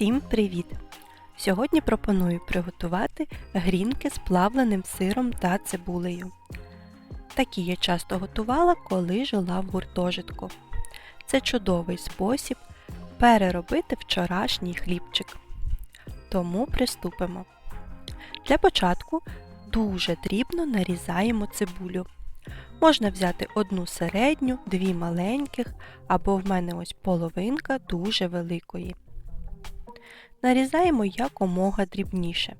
Всім привіт! Сьогодні пропоную приготувати грінки з плавленим сиром та цибулею. Такі я часто готувала, коли жила в гуртожитку. Це чудовий спосіб переробити вчорашній хлібчик. Тому приступимо. Для початку дуже дрібно нарізаємо цибулю. Можна взяти одну середню, дві маленьких, або в мене ось половинка дуже великої. Нарізаємо якомога дрібніше,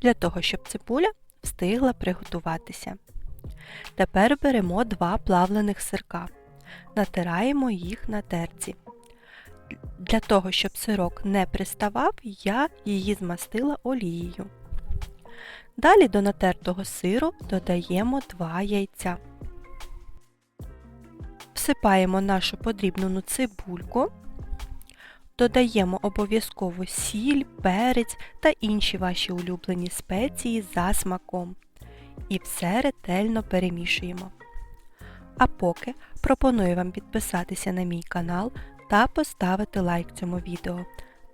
для того, щоб цибуля встигла приготуватися. Тепер беремо два плавлених сирка, натираємо їх на терці. Для того, щоб сирок не приставав, я її змастила олією. Далі до натертого сиру додаємо 2 яйця. Всипаємо нашу подрібнену цибульку, додаємо обов'язково сіль, перець та інші ваші улюблені спеції за смаком. І все ретельно перемішуємо. А поки пропоную вам підписатися на мій канал та поставити лайк цьому відео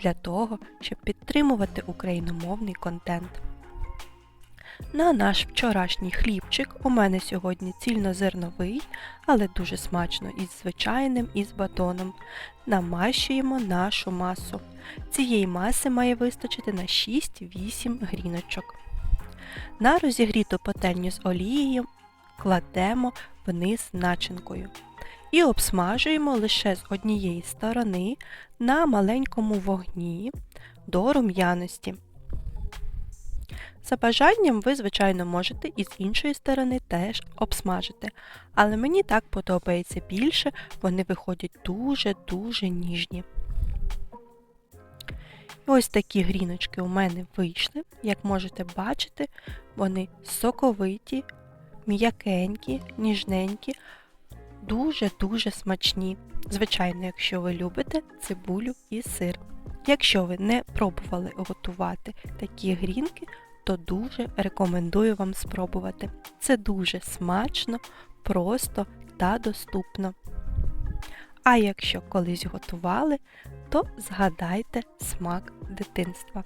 для того, щоб підтримувати україномовний контент. На наш вчорашній хлібчик у мене сьогодні цільнозерновий, але дуже смачно із звичайним і з батоном. Намащуємо нашу масу. Цієї маси має вистачити на 6-8 гріночок. На розігріту пательню з олією кладемо вниз начинкою. І обсмажуємо лише з однієї сторони на маленькому вогні до рум'яності. За бажанням ви, звичайно, можете і з іншої сторони теж обсмажити, але мені так подобається більше, вони виходять дуже-дуже ніжні. Ось такі гріночки у мене вийшли, як можете бачити, вони соковиті, м'якенькі, ніжненькі, дуже-дуже смачні. Звичайно, якщо ви любите цибулю і сир. Якщо ви не пробували готувати такі грінки, то дуже рекомендую вам спробувати. Це дуже смачно, просто та доступно. А якщо колись готували, то згадайте смак дитинства.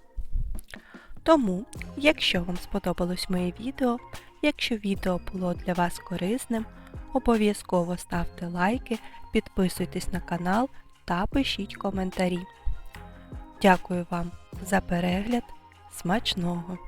Тому, якщо вам сподобалось моє відео, якщо відео було для вас корисним, обов'язково ставте лайки, підписуйтесь на канал та пишіть коментарі. Дякую вам за перегляд. Смачного!